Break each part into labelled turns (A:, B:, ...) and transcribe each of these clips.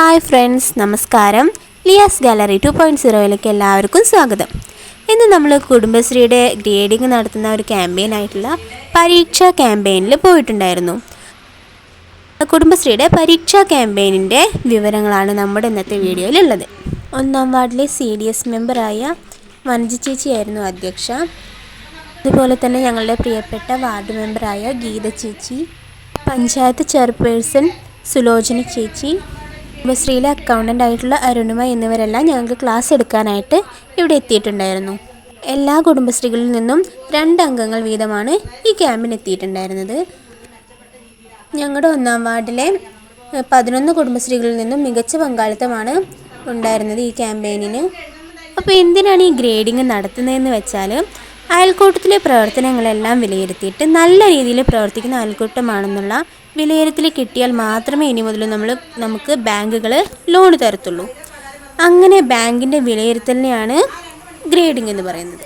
A: Hi friends നമസ്കാരം. Liyas gallery two point സീറോയിലേക്ക് എല്ലാവർക്കും സ്വാഗതം. ഇന്ന് നമ്മൾ കുടുംബശ്രീയുടെ ഗ്രേഡിംഗ് നടത്തുന്ന ഒരു ക്യാമ്പയിൻ ആയിട്ടുള്ള പരീക്ഷ ക്യാമ്പയിനിൽ പോയിട്ടുണ്ടായിരുന്നു. കുടുംബശ്രീയുടെ പരീക്ഷാ ക്യാമ്പയിനിന്റെ വിവരങ്ങളാണ് നമ്മുടെ ഇന്നത്തെ വീഡിയോയിലുള്ളത്. ഒന്നാം വാർഡിലെ സി ഡി എസ് മെമ്പറായ വനജ ചേച്ചിയായിരുന്നു അധ്യക്ഷ. അതുപോലെ തന്നെ ഞങ്ങളുടെ പ്രിയപ്പെട്ട വാർഡ് മെമ്പറായ ഗീത ചേച്ചി പഞ്ചായത്ത് ചെയർപേഴ്സൺ സുലോചന ചേച്ചി കുടുംബശ്രീയിലെ അക്കൗണ്ടന്റ് ആയിട്ടുള്ള അരുണിമ എന്നിവരെല്ലാം ഞങ്ങൾക്ക് ക്ലാസ് എടുക്കാനായിട്ട് ഇവിടെ എത്തിയിട്ടുണ്ടായിരുന്നു. എല്ലാ കുടുംബശ്രീകളിൽ നിന്നും രണ്ട് അംഗങ്ങൾ വീതമാണ് ഈ ക്യാമ്പിന് എത്തിയിട്ടുണ്ടായിരുന്നത്. ഞങ്ങളുടെ ഒന്നാം വാർഡിലെ പതിനൊന്ന് കുടുംബശ്രീകളിൽ നിന്നും മികച്ച പങ്കാളിത്തമാണ് ഉണ്ടായിരുന്നത് ഈ ക്യാമ്പയിനിന് അപ്പോൾ എന്തിനാണ് ഈ ഗ്രേഡിങ് നടത്തുന്നതെന്ന് വെച്ചാൽ അയൽക്കൂട്ടത്തിലെ പ്രവർത്തനങ്ങളെല്ലാം വിലയിരുത്തിയിട്ട് നല്ല രീതിയിൽ പ്രവർത്തിക്കുന്ന അയൽക്കൂട്ടമാണെന്നുള്ള വിലയിരുത്തൽ കിട്ടിയാൽ മാത്രമേ ഇനി മുതൽ നമ്മൾ നമുക്ക് ബാങ്കുകൾ ലോൺ തരത്തുള്ളൂ. അങ്ങനെ ബാങ്കിന്റെ വിലയിരുത്തലിനെയാണ് ഗ്രേഡിംഗ് എന്ന് പറയുന്നത്.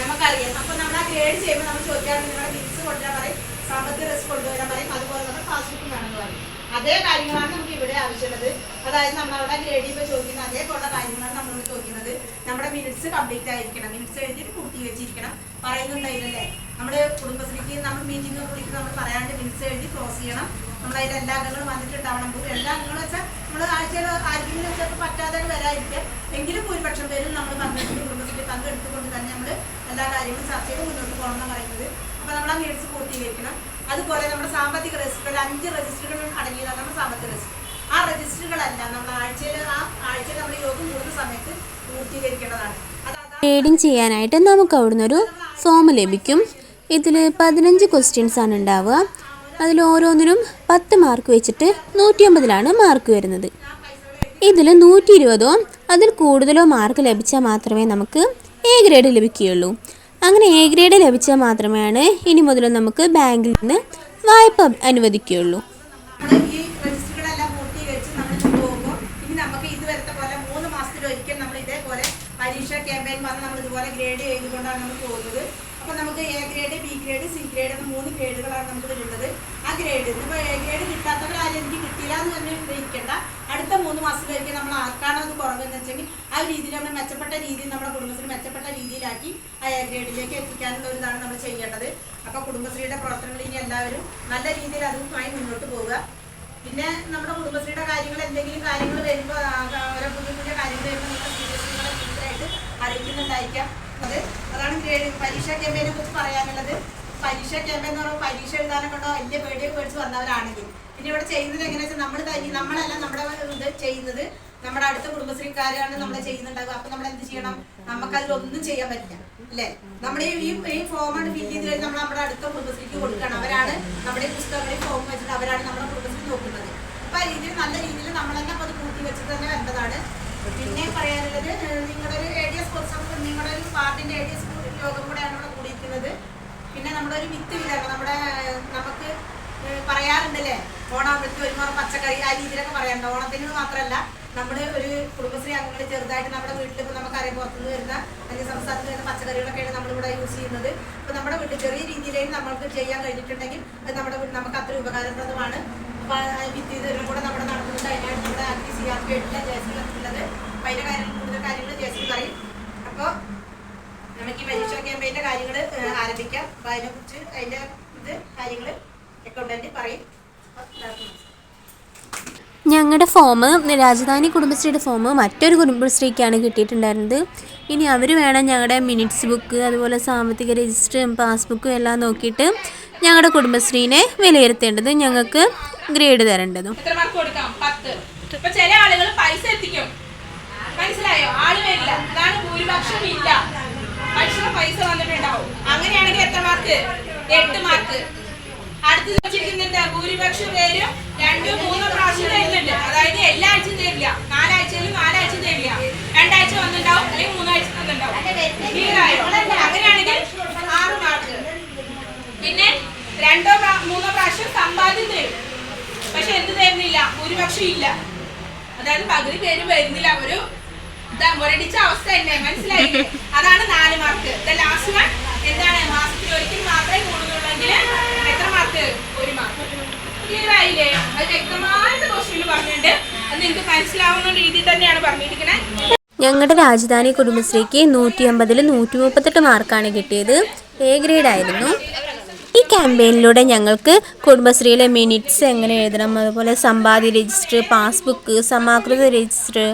B: നമുക്കറിയാം. അപ്പൊ നമ്മൾ ആ ഗ്രേഡ് ചെയ്യുമ്പോൾ നമ്മൾ ചോദിക്കാറുണ്ട് നിങ്ങളുടെ ബിൽസ് കൊണ്ടുവരാൻ പറയും സാമ്പത്തിക റിസ്ക് കൊണ്ടുവരാൻ പറയും അതുപോലെ നമ്മൾ പാസ്ബുക്കും വേണമെന്ന് പറയും. അതേ കാര്യങ്ങളാണ് നമുക്ക് ഇവിടെ ആവശ്യമുള്ളത്. അതായത് നമ്മളവിടെ ഗ്രേഡ് ഇപ്പോൾ ചോദിക്കുന്ന അതേപോലുള്ള കാര്യങ്ങളാണ് നമ്മൾ ചോദിക്കുന്നത്. നമ്മുടെ മിനിറ്റ്സ് കംപ്ലീറ്റ് ആയിരിക്കണം. മിനിറ്റ്സ് എഴുതിയിട്ട് പൂർത്തീകരിച്ചിരിക്കണം പറയുന്നുണ്ടായിരുന്നല്ലേ നമ്മുടെ കുടുംബശ്രീക്ക് നമ്മൾ മീറ്റിംഗ് വിളിക്കുമ്പോൾ നമ്മൾ പറയാണ്ട് മിനിറ്റ്സ് എഴുതി ക്ലോസ് ചെയ്യണം. നമ്മൾ അതിന്റെ എല്ലാ അംഗങ്ങളും വന്നിട്ടുണ്ടാവണം. എല്ലാ അംഗങ്ങളും വെച്ചാൽ നമ്മൾ ആഴ്ചയിൽ ആർക്കെങ്കിലും വെച്ചാൽ പറ്റാതെ വരാതിരിക്കുക. എങ്കിലും ഭൂരിപക്ഷം പേരും നമ്മൾ പങ്കെടുത്ത് കുടുംബശ്രീ പങ്കെടുത്തുകൊണ്ട് തന്നെ നമ്മൾ എല്ലാ കാര്യങ്ങളും ചർച്ച ചെയ്ത് മുന്നോട്ട് പോകണം എന്ന് പറയുന്നത്. അപ്പോൾ നമ്മൾ ആ മിനിറ്റ്സ് പൂർത്തീകരിക്കണം. അതുപോലെ നമ്മുടെ സാമ്പത്തിക രജിസ്റ്ററിൽ അഞ്ച് രജിസ്റ്ററുകൾ അടങ്ങിയതാണ് നമ്മുടെ സാമ്പത്തിക രജിസ്റ്റർ ആ രജിസ്റ്ററുകളെല്ലാം നമ്മൾ ആഴ്ചയിൽ ആ ആഴ്ചയിൽ നമ്മൾ യോഗം കൂടുന്ന സമയത്ത് പൂർത്തീകരിക്കേണ്ടതാണ്.
A: ട്രേഡിംഗ് ചെയ്യാനായിട്ട് നമുക്ക് അവിടുന്ന് ഒരു ഫോം ലഭിക്കും. ഇതിൽ പതിനഞ്ച് ക്വസ്റ്റ്യൻസ് ആണ് ഉണ്ടാവുക. അതിൽ ഓരോന്നിനും പത്ത് മാർക്ക് വെച്ചിട്ട് നൂറ്റി അമ്പതിലാണ് മാർക്ക് വരുന്നത്. ഇതിൽ നൂറ്റി ഇരുപതോ അതിൽ കൂടുതലോ മാർക്ക് ലഭിച്ചാൽ മാത്രമേ നമുക്ക് എ ഗ്രേഡ് ലഭിക്കുകയുള്ളൂ. അങ്ങനെ എ ഗ്രേഡ് ലഭിച്ചാൽ മാത്രമേ ഇനി മുതൽ നമുക്ക് ബാങ്കിൽ നിന്ന് വായ്പ അനുവദിക്കുകയുള്ളൂ
B: നമ്മൾ ഈ രജിസ്റ്ററുകളെല്ലാം പൂർത്തീകരിച്ച് നമ്മൾ പോകുമ്പോൾ ഇനി നമുക്ക് ഇതുവരത്തെ പോലെ മൂന്ന് മാസത്തിൽ ഒരിക്കൽ നമ്മൾ ഇതേപോലെ പരീക്ഷ ക്യാമ്പയിൻ വന്ന് നമ്മൾ ഇതുപോലെ ഗ്രേഡ് ചെയ്തുകൊണ്ടാണ് നമ്മൾ പോകുന്നത്? അപ്പോൾ നമുക്ക് A grade B grade C grade എന്ന മൂന്ന് ഗ്രേഡുകളാണ് നമുക്ക് ഇതിലുള്ളത് ആ ഗ്രേഡ് ഇപ്പോൾ എ ഗ്രേഡ് കിട്ടാത്തവരാരും എനിക്ക് കിട്ടില്ല എന്ന് തന്നെ ഇരിക്കേണ്ട അടുത്ത മൂന്ന് മാസത്തിലേക്ക് നമ്മൾ ആർക്കാണോ അത് കുറവെന്ന് വെച്ചെങ്കിൽ ആ രീതിയിൽ നമ്മൾ മെച്ചപ്പെട്ട രീതിയിൽ നമ്മുടെ കുടുംബശ്രീ മെച്ചപ്പെട്ട രീതിയിലാക്കി ആ എ ഗ്രേഡിലേക്ക് എത്തിക്കാനുള്ള ഒരു ഇതാണ് നമ്മൾ ചെയ്യേണ്ടത്. അപ്പോൾ കുടുംബശ്രീയുടെ പ്രവർത്തനങ്ങൾ ഇനി എല്ലാവരും നല്ല രീതിയിൽ അതുമായി മുന്നോട്ട് പോവുക. പിന്നെ നമ്മുടെ കുടുംബശ്രീയുടെ കാര്യങ്ങൾ എന്തെങ്കിലും കാര്യങ്ങൾ വരുമ്പോൾ ഓരോ പുതിയ കാര്യങ്ങൾ വരുമ്പോൾ നിങ്ങൾ അറിയിക്കുന്നുണ്ടായിരിക്കാം അത് അതാണ് ഗ്രേഡ് പരീക്ഷ ക്യാമ്പയിനെ കുറിച്ച് പറയാനുള്ളത്. പരീക്ഷ ക്യാമ്പയിൻ എന്ന് പറയുമ്പോൾ പരീക്ഷ എഴുതാനൊക്കെ ഉണ്ടോ വലിയ പേടിയൊക്കെ മേടിച്ച് വന്നവരാണെങ്കിൽ. പിന്നെ ഇവിടെ ചെയ്യുന്നത് എങ്ങനെയാ വെച്ചാൽ നമ്മൾ തന്നെ നമ്മളല്ല നമ്മുടെ ഇത് ചെയ്യുന്നത് നമ്മുടെ അടുത്ത കുടുംബശ്രീക്കാരാണ് നമ്മളെ ചെയ്യുന്നുണ്ടാവുക. അപ്പൊ നമ്മൾ എന്ത് ചെയ്യണം? നമുക്ക് ഒന്നും ചെയ്യാൻ പറ്റില്ല. അല്ലേ? നമ്മുടെ ഈ ഈ ഫോമാണ് ഫില്ല് ചെയ്ത് കഴിഞ്ഞാൽ നമ്മൾ നമ്മുടെ അടുത്ത കുടുംബശ്രീക്ക് കൊടുക്കണം. അവരാണ് നമ്മുടെ പുസ്തകങ്ങളിൽ ഫോം വെച്ചിട്ട് അവരാണ് നമ്മുടെ കുടുംബശ്രീ നോക്കുന്നത്. അപ്പൊ ആ രീതിയിൽ നല്ല രീതിയിൽ നമ്മൾ അപ്പൊ അത് കൂട്ടി വെച്ചിട്ട് തന്നെ വരേണ്ടതാണ്. പിന്നെ പറയാനുള്ളത് നിങ്ങളുടെ ഒരു എസ് കുറച്ച് നിങ്ങളുടെ ഒരു പാർട്ടിന്റെ ഡി എസ് യോഗം കൂടെയാണ് ഇവിടെ കൂടിയിരിക്കുന്നത്. പിന്നെ നമ്മുടെ ഒരു വിത്ത് വിതരണം നമ്മുടെ നമുക്ക് പറയാറുണ്ടല്ലേ? ഓണാകുമ്പോഴത്തേക്ക് ഒരു മുറം പച്ചക്കറി ആ രീതിയിലൊക്കെ പറയാറുണ്ട്. ഓണത്തിന് മാത്രമല്ല നമ്മുടെ ഒരു കുടുംബശ്രീ അംഗങ്ങൾ ചെറുതായിട്ട് നമ്മുടെ വീട്ടിൽ ഇപ്പോൾ നമുക്കറിയാം പുറത്തുനിന്ന് വരുന്ന അന്യ സംസ്ഥാനത്ത് വരുന്ന പച്ചക്കറികളൊക്കെയാണ് നമ്മളിവിടെ യൂസ് ചെയ്യുന്നത്. അപ്പോൾ നമ്മുടെ വീട്ടിൽ ചെറിയ രീതിയിലേക്ക് നമ്മൾക്ക് ചെയ്യാൻ കഴിഞ്ഞിട്ടുണ്ടെങ്കിൽ അത് നമ്മുടെ നമുക്ക് അത്ര ഉപകാരപ്രദമാണ്. അപ്പോൾ വിത്ത് ഇതെല്ലാം കൂടെ നമ്മുടെ നടക്കുന്നുണ്ട് അതിനായിട്ട് നമ്മുടെ ആക്ടി സി ആർ പി ആയിട്ടുള്ള അതിന്റെ കാര്യങ്ങൾ കൂടുതൽ കാര്യങ്ങൾ ജേസി പറയും. അപ്പോൾ നമുക്ക് ഈ പരീക്ഷ ക്യാമ്പയിന്റെ കാര്യങ്ങൾ ആരംഭിക്കാം. അതിനെ അതിനെക്കുറിച്ച് അതിന്റെ ഇത് കാര്യങ്ങൾ അക്കൗണ്ടന്റ് പറയും. അപ്പോൾ എല്ലാവർക്കും
A: ഞങ്ങളുടെ ഫോം രാജധാനി കുടുംബശ്രീയുടെ ഫോം മറ്റൊരു കുടുംബശ്രീക്കാണ് കിട്ടിയിട്ടുണ്ടായിരുന്നത്. ഇനി അവർ വേണം ഞങ്ങളുടെ മിനിറ്റ്സ് ബുക്ക് അതുപോലെ സാമ്പത്തിക രജിസ്റ്ററും പാസ്ബുക്കും എല്ലാം നോക്കിയിട്ട് ഞങ്ങളുടെ കുടുംബശ്രീനെ വിലയിരുത്തേണ്ടത് ഞങ്ങൾക്ക് ഗ്രേഡ് തരേണ്ടതും.
C: എത്ര മാർക്ക് കൊടുക്കാം? പത്ത്. ഇപ്പൊ ചില ആളുകൾ പൈസ എത്തിക്കും മനസ്സിലായോ ആൾ വരില്ല അതാണ് ഭൂരിപക്ഷം ഇല്ല പക്ഷെ പൈസ വന്നിട്ടുണ്ടാവും അങ്ങനെയാണെങ്കിൽ എത്ര മാർക്ക്? എട്ട് മാർക്ക്. അടുത്ത് ചോദിച്ചിരിക്കുന്നുണ്ട് ഭൂരിപക്ഷം പേരും രണ്ടോ മൂന്നോ പ്രാവശ്യം തരുന്നുണ്ട്. അതായത് എല്ലാ ആഴ്ചയും തരില്ല. നാലാഴ്ചയിലും നാലാഴ്ച തരില്ല. രണ്ടാഴ്ച വന്നിട്ടുണ്ടാവും അല്ലെങ്കിൽ മൂന്നാഴ്ച വന്നിട്ടുണ്ടാവും. അങ്ങനെയാണെങ്കിൽ ആറ് മാർക്ക്. പിന്നെ രണ്ടോ മൂന്നോ പ്രാവശ്യം സമ്പാദ്യം തരും. പക്ഷെ എന്ത് തരുന്നില്ല? ഭൂരിപക്ഷം ഇല്ല. അതായത് പകുതി പേര് വരുന്നില്ല. ഒരു മുരടിച്ച അവസ്ഥ തന്നെ മനസ്സിലായില്ലേ? അതാണ് നാല് മാർക്ക് ലാസ്റ്റ് വൺ എന്താണ്? മാസത്തിൽ ഒരിക്കൽ മാത്രമേ കൂടുന്നുള്ളെങ്കിൽ എത്ര മാർക്ക് ഒരു മാർക്ക് ക്ലിയർ ആയില്ലേ? അത് വ്യക്തമായിട്ട് ക്വസ്റ്റ്യനിൽ പറഞ്ഞിട്ടുണ്ട്. അത് നിങ്ങൾക്ക് മനസ്സിലാവുന്ന രീതിയിൽ തന്നെയാണ് പറഞ്ഞിരിക്കുന്നത്
A: ഞങ്ങളുടെ രാജധാനി കുടുംബശ്രീക്ക് നൂറ്റി അമ്പതിൽ നൂറ്റി മുപ്പത്തെട്ട് മാർക്കാണ് കിട്ടിയത്. എ ഗ്രേഡ് ആയിരുന്നു. ഈ ക്യാമ്പയിനിലൂടെ ഞങ്ങൾക്ക് കുടുംബശ്രീയിലെ മിനിറ്റ്സ് എങ്ങനെ എഴുതണം? അതുപോലെ സമ്പാദ്യ രജിസ്റ്റർ പാസ്ബുക്ക് സമാകൃത രജിസ്റ്റർ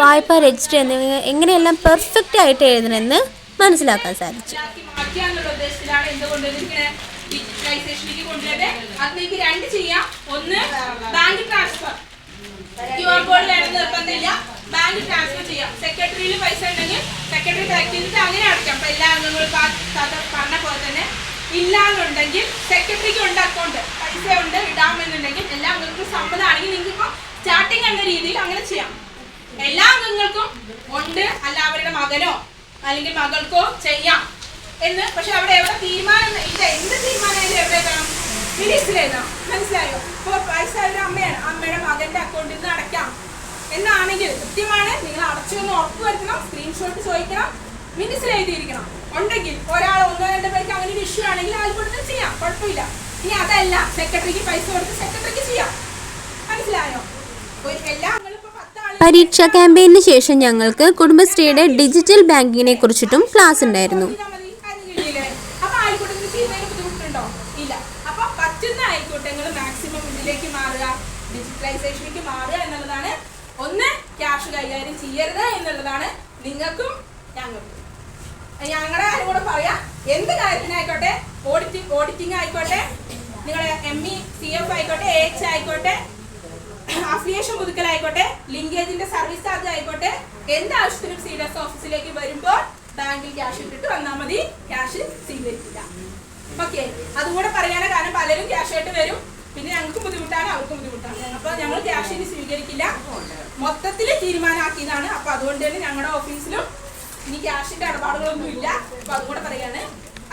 A: വായ്പാ രജിസ്റ്റർ എന്നിവ എങ്ങനെയെല്ലാം പെർഫെക്റ്റ് ആയിട്ട് എഴുതണമെന്ന് മനസ്സിലാക്കാൻ സാധിച്ചു.
C: രണ്ട് ഒന്ന് ബാങ്ക് കോഡ് ബാങ്ക് സെക്രട്ടറിയിൽ പൈസ ഉണ്ടെങ്കിൽ സെക്രട്ടറി അങ്ങനെ ഇല്ലാന്നുണ്ടെങ്കിൽ സെക്രട്ടറിക്ക് ഉണ്ട് അക്കൗണ്ട് പൈസ ഉണ്ട് ഇടാമെന്നുണ്ടെങ്കിൽ എല്ലാ അംഗങ്ങൾക്കും സമ്മതമാണെങ്കിൽ നിങ്ങൾക്ക് ഇപ്പോൾ സ്റ്റാർട്ടിങ് എന്ന രീതിയിൽ അങ്ങനെ ചെയ്യാം. എല്ലാ അംഗങ്ങൾക്കും ഉണ്ട്. അല്ല അവരുടെ മകനോ അല്ലെങ്കിൽ മകൾക്കോ ചെയ്യാം എന്ന്. പക്ഷെ അവിടെ എവിടെ തീരുമാനം ഇല്ല എന്ത് തീരുമാനമായാലും എവിടെ എഴുതണം ഫിലിപ്സിലേതാ മനസ്സിലായോ? ഇപ്പോൾ പൈസ ഒരു അമ്മയാണ്. അമ്മയുടെ മകന്റെ അക്കൗണ്ടിൽ നിന്ന് അടയ്ക്കാം. എന്നാണെങ്കിൽ കൃത്യമാണ്. നിങ്ങൾ അടച്ചു എന്ന് ഉറപ്പ് വരുത്തണം. സ്ക്രീൻഷോട്ട് ചോദിക്കണം. മിനിസിൽ എഴുതിയിരിക്കണം. ഉണ്ടെങ്കിൽ ഒരാൾ ഒന്നോ രണ്ടോ പേർക്ക് അങ്ങനെ ഒരു ഇഷ്യൂ ആണെങ്കിൽ ആൾ കൊടുത്ത് ചെയ്യാം. കുഴപ്പമില്ല. ഇനി അതല്ല. സെക്രട്ടറിക്ക് പൈസ കൊടുത്ത് സെക്രട്ടറിക്ക് ചെയ്യാം മനസ്സിലായോ ഒരു എല്ലാ അംഗങ്ങളും ഇപ്പോൾ പത്താൾ
A: പരീക്ഷാ ക്യാമ്പയിന് ശേഷം ഞങ്ങൾക്ക് കുടുംബശ്രീയുടെ ഡിജിറ്റൽ ബാങ്കിങ്ങിനെ കുറിച്ചിട്ടും ക്ലാസ് ഉണ്ടായിരുന്നു.
C: ഡിജിറ്റലൈസേഷനിലേക്ക് മാറുക. എന്നുള്ളതാണ്. ഒന്ന് ക്യാഷ് കൈകാര്യം ചെയ്യരുത് എന്നുള്ളതാണ് നിങ്ങൾക്കും ഞങ്ങൾക്കും. ഞങ്ങളുടെ കാര്യം കൂടെ പറയാം. എന്ത് കാര്യത്തിനായിക്കോട്ടെ? ഓഡിറ്റിംഗ് ഓഡിറ്റിംഗ് ആയിക്കോട്ടെ. നിങ്ങളുടെ എം ഇ സി എഫ് ആയിക്കോട്ടെ എച്ച് ആയിക്കോട്ടെ. അഫിലിയേഷൻ പുതുക്കലായിക്കോട്ടെ ലിങ്കേജിന്റെ സർവീസ് ചാർജ് ആയിക്കോട്ടെ എന്ത് ആവശ്യത്തിനും സി ഡി എസ് ഓഫീസിലേക്ക് വരുമ്പോൾ ബാങ്കിൽ ക്യാഷ് ഇട്ടിട്ട് വന്നാൽ മതി. ക്യാഷ് സ്വീകരിക്കില്ല. ഓക്കെ അതുകൂടെ പറയാനാണ് കാരണം പലരും ക്യാഷ് ആയിട്ട് വരും. പിന്നെ ഞങ്ങൾക്ക് ബുദ്ധിമുട്ടാണ് അവർക്കും ബുദ്ധിമുട്ടാണ്. അപ്പൊ ഞങ്ങൾ ക്യാഷ് ഇനി സ്വീകരിക്കില്ല. മൊത്തത്തിൽ തീരുമാനമാക്കിയതാണ്. അപ്പൊ അതുകൊണ്ട് തന്നെ ഞങ്ങളുടെ ഓഫീസിലും ഇനി ക്യാഷിന്റെ ഇടപാടുകളൊന്നും ഇല്ല അപ്പൊ അതുകൂടെ പറയാണ്.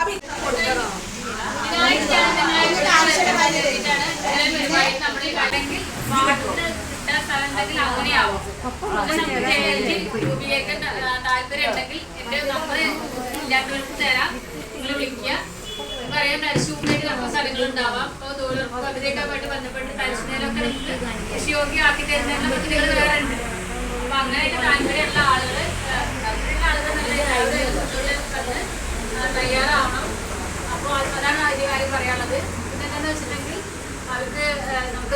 C: അപ്പൊ
D: താല്പര്യം ഉണ്ടെങ്കിൽ എന്റെ നമ്പർ ഇല്ലാത്തവർക്ക് തരാം നിങ്ങൾ വിളിക്കുക പറയാൻ ഷൂട്ടിലേക്ക് നമ്മുടെ സ്ഥലങ്ങൾ ഉണ്ടാവാം അപ്പോൾ തൊഴിലുറപ്പ് പദ്ധതിയൊക്കെ ബന്ധപ്പെട്ട് തലശ്ശേരിയിലൊക്കെ നിങ്ങൾക്ക് കൃഷിയോഗ്യമാക്കി തരുന്നതിനുള്ള പദ്ധതികൾ വേറെ ഉണ്ട് അപ്പൊ അങ്ങനെയൊക്കെ താല്പര്യമുള്ള ആളുകൾ താല്പര്യമുള്ള ആളുകൾ നല്ല തൊഴിൽ വന്ന് തയ്യാറാവണം അപ്പോൾ അതാണ് അതിന്റെ കാര്യം പറയാനുള്ളത് പിന്നെ എന്താണെന്ന് വെച്ചിട്ടുണ്ടെങ്കിൽ അവർക്ക്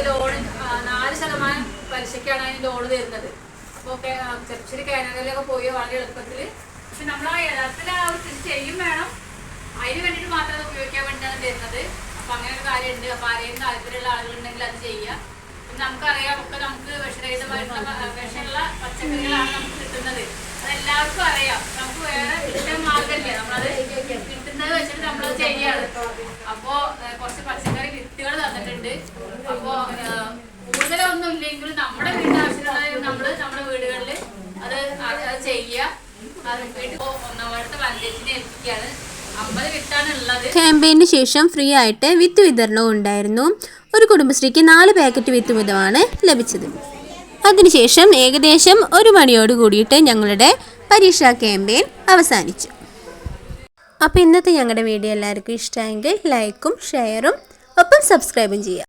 D: ലോൺ നാല് ശതമാനം പലിശക്കാണ് അതിന് ലോൺ തരുന്നത് അപ്പോൾ ചെറുപ്പിച്ചിരി കാനഡയിലൊക്കെ പോയി വളരെ എളുപ്പത്തിൽ പക്ഷെ നമ്മൾ ആ യഥാർത്ഥത്തിൽ ആ ഒരു കൃഷി ചെയ്യും വേണം. അതിന് വേണ്ടിയിട്ട് മാത്രം അത് ഉപയോഗിക്കാൻ വേണ്ടിയിട്ടാണ് തരുന്നത്. അപ്പം അങ്ങനെ ഒരു കാര്യമുണ്ട്. അപ്പം ആരെയും താല്പര്യമുള്ള ആളുകളുണ്ടെങ്കിൽ അത് ചെയ്യുക. നമുക്കറിയാം ഒക്കെ നമുക്ക് വിഷരഹിതമായിട്ടുള്ള വിഷമുള്ള പച്ചക്കറികളാണ് നമുക്ക് കിട്ടുന്നത്. അതെല്ലാവർക്കും അറിയാം. നമുക്ക് വേറെ ഇഷ്ടം മാർഗമില്ല. നമ്മളത് കിട്ടുന്നത് വെച്ചിട്ട് നമ്മളത് ചെയ്യാണ് അപ്പോ ഏഹ്, കുറച്ച് പച്ചക്കറി വിത്തുകൾ തന്നിട്ടുണ്ട് അപ്പോ ഏഹ്, കൂടുതലൊന്നും ഇല്ലെങ്കിലും നമ്മുടെ വീട്ടാവശ്യത്തിനുള്ള നമ്മൾ നമ്മുടെ വീടുകളിൽ അത് അത് അത് ചെയ്യുക അത് വീട്ടിൽ ഒന്നാം വാർത്ത
A: ക്യാമ്പയിന് ശേഷം ഫ്രീ ആയിട്ട് വിത്ത് വിതരണവും ഉണ്ടായിരുന്നു. ഒരു കുടുംബശ്രീക്ക് നാല് പാക്കറ്റ് വിത്ത് വിധമാണ് ലഭിച്ചത്. അതിനുശേഷം ഏകദേശം ഒരു മണിയോട് കൂടിയിട്ട് ഞങ്ങളുടെ പരീക്ഷാ ക്യാമ്പയിൻ അവസാനിച്ചു. അപ്പോൾ ഇന്നത്തെ ഞങ്ങളുടെ വീഡിയോ എല്ലാവർക്കും ഇഷ്ടമെങ്കിൽ ലൈക്കും ഷെയറും ഒപ്പം സബ്സ്ക്രൈബും ചെയ്യുക.